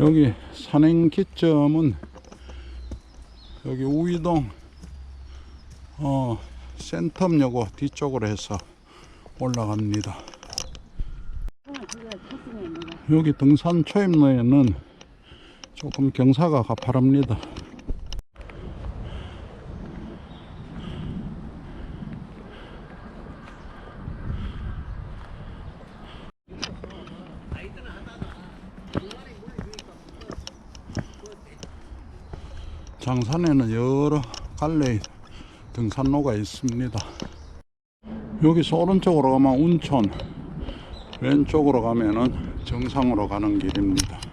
여기 산행 기점은 여기 우이동 어 센텀여고 뒤쪽으로 해서 올라갑니다. 여기 등산 초입로에는 조금 경사가 가파릅니다. 장산에는 여러 갈래의 등산로가 있습니다. 여기서 오른쪽으로 가면 운천, 왼쪽으로 가면은 정상으로 가는 길입니다.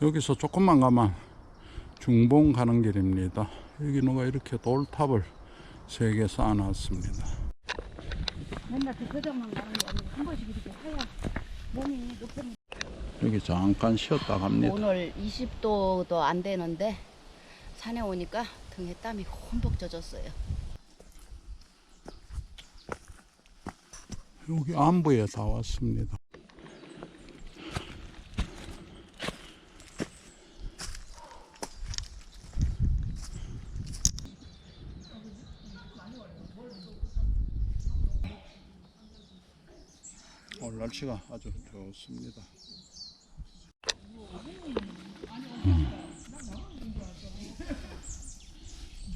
여기서 조금만 가면 중봉 가는 길입니다. 여기 누가 이렇게 돌탑을 세 개 쌓아놨습니다. 맨날 그 거정만 가는 게 아니고 한 번씩 이렇게 하야 몸이 높은 여기 잠깐 쉬었다 갑니다. 오늘 20도도 안 되는데 산에 오니까 등에 땀이 홈독 젖었어요. 여기 안부에 다 왔습니다. 날씨가 아주 좋습니다.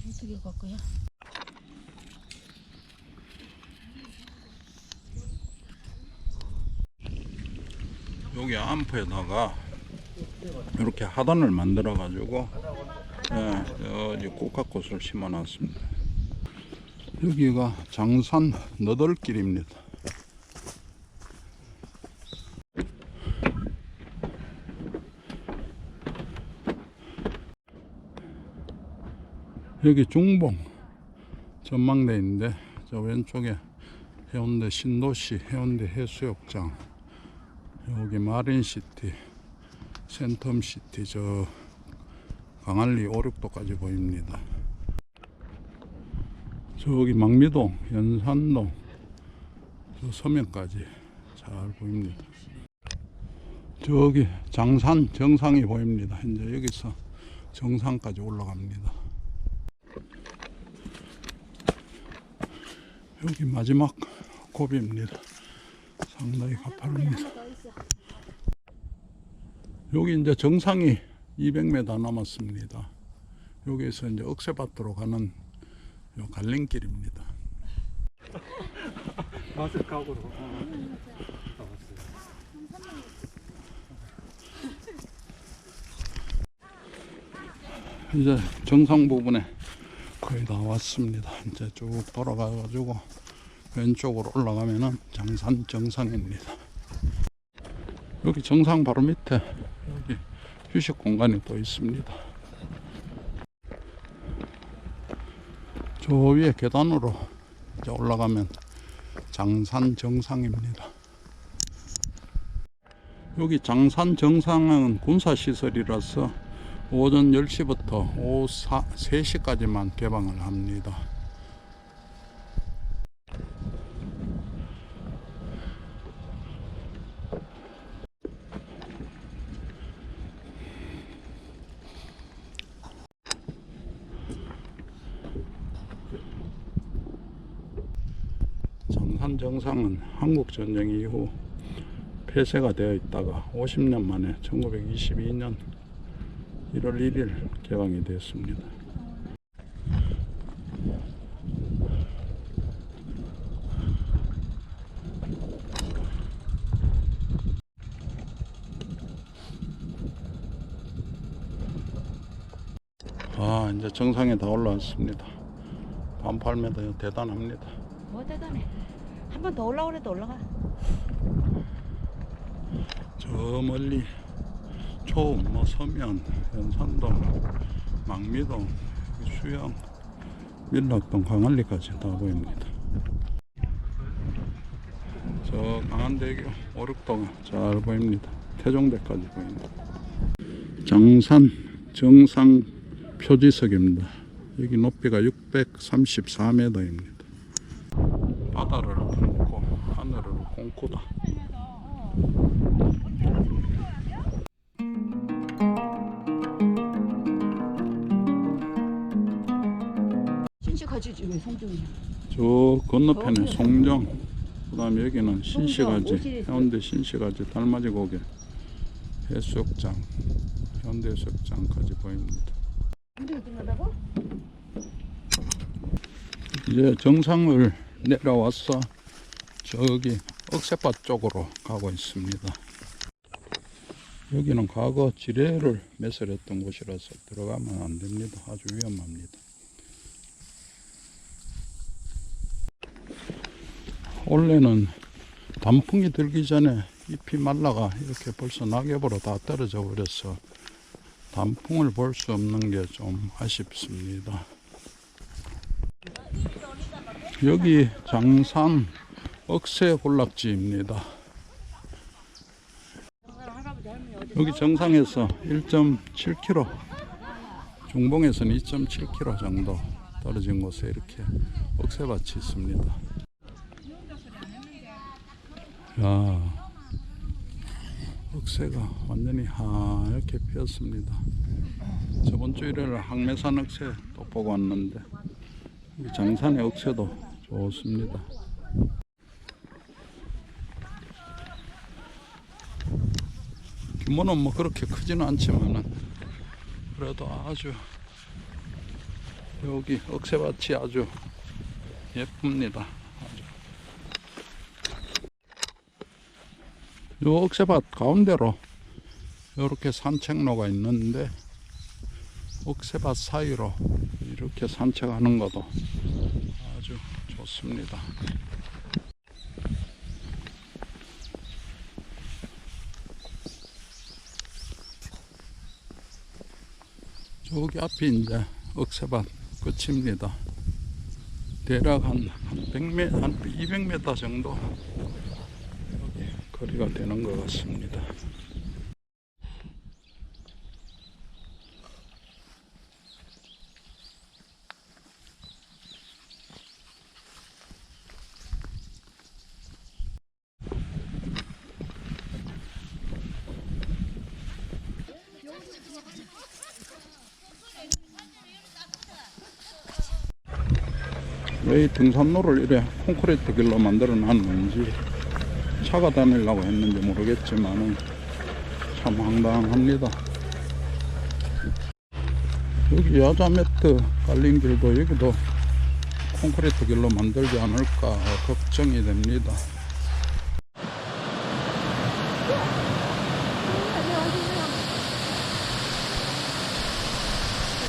어떻게 갈 거야? 여기 암프에다가 이렇게 하단을 만들어 가지고 예, 여기 꽃가꽃을 심어 놨습니다. 여기가 장산 너덜길입니다. 여기 중봉 전망대인데 저 왼쪽에 해운대 신도시 해운대 해수욕장 여기 마린시티 센텀시티 저 강안리 오륙도까지 보입니다. 저기 망미동 연산동 저 서면까지 잘 보입니다. 저기 장산 정상이 보입니다. 이제 여기서 정상까지 올라갑니다 여기 마지막 고비입니다 상당히 가파릅니다 여기 이제 정상이 200m 남았습니다. 여기에서 이제 억새밭으로 가는 요 갈림길입니다. 마스크하고로 나왔어요. 이제 정상 부분에 거의 다 왔습니다. 이제 쭉 돌아가 가지고 왼쪽으로 올라가면은 장산 정상입니다. 여기 정상 바로 밑에 여기 휴식 공간이 또 있습니다. 저 위에 계단으로 이제 올라가면 장산 정상입니다. 여기 장산 정상은 군사시설이라서 오전 10시부터 오후 4, 3시까지만 개방을 합니다. 장산 정상은 한국 전쟁 이후 폐쇄가 되어 있다가 50년 만에 1922년 1월 1일 개방이 됐습니다. 아, 이제 정상에 다 올라왔습니다. 반 8m 대단합니다. 뭐 대단해. 한 번 더 올라오래도 올라가. 저 멀리 초음, 뭐 서면, 연산동, 망미동, 수영, 밀락동, 광안리까지 다 보입니다. 저 강한대교 오륙도가 잘 보입니다. 태종대까지 보입니다. 장산 정상 표지석입니다. 여기 높이가 634m입니다. 바다를 품고 하늘을 공고다. 신식하지 왜 송정이야? 저 건너편에 송정, 그 다음에 여기는 송정, 신시가지. 해운대 신시가지, 달맞이 고개, 해수욕장, 해운대 해수욕장까지 보입니다. 이제 정상을 내려와서 저기 억새밭 쪽으로 가고 있습니다. 여기는 과거 지뢰를 매설했던 곳이라서 들어가면 안 됩니다. 아주 위험합니다. 원래는 단풍이 들기 전에 잎이 말라가 이렇게 벌써 낙엽으로 다 떨어져 버려서 단풍을 볼 수 없는 게 좀 아쉽습니다. 여기 장산 억새 군락지입니다. 여기 정상에서 1.7km, 중봉에서는 2.7km 정도 떨어진 곳에 이렇게 억새밭이 있습니다. 야, 억새가 완전히 하얗게 피었습니다. 저번 주 일요일 항매산 억새 또 보고 왔는데 이 장산의 억새도 좋습니다. 규모는 뭐 그렇게 크지는 않지만은 그래도 아주 여기 억새밭이 아주 예쁩니다. 아주. 요 억새밭 가운데로 이렇게 산책로가 있는데 억새밭 사이로 이렇게 산책하는 것도 아주 좋습니다. 저기 앞이 이제 억새밭 끝입니다. 대략 한, 한 100m, 한 200m 정도 거리가 되는 것 같습니다. 왜이 등산로를 이래 콘크리트 길로 만들어 놨는지 차가 다니려고 했는지 모르겠지만은 참 황당합니다. 여기 야자 매트 깔린 길도 여기도 콘크리트 길로 만들지 않을까 걱정이 됩니다.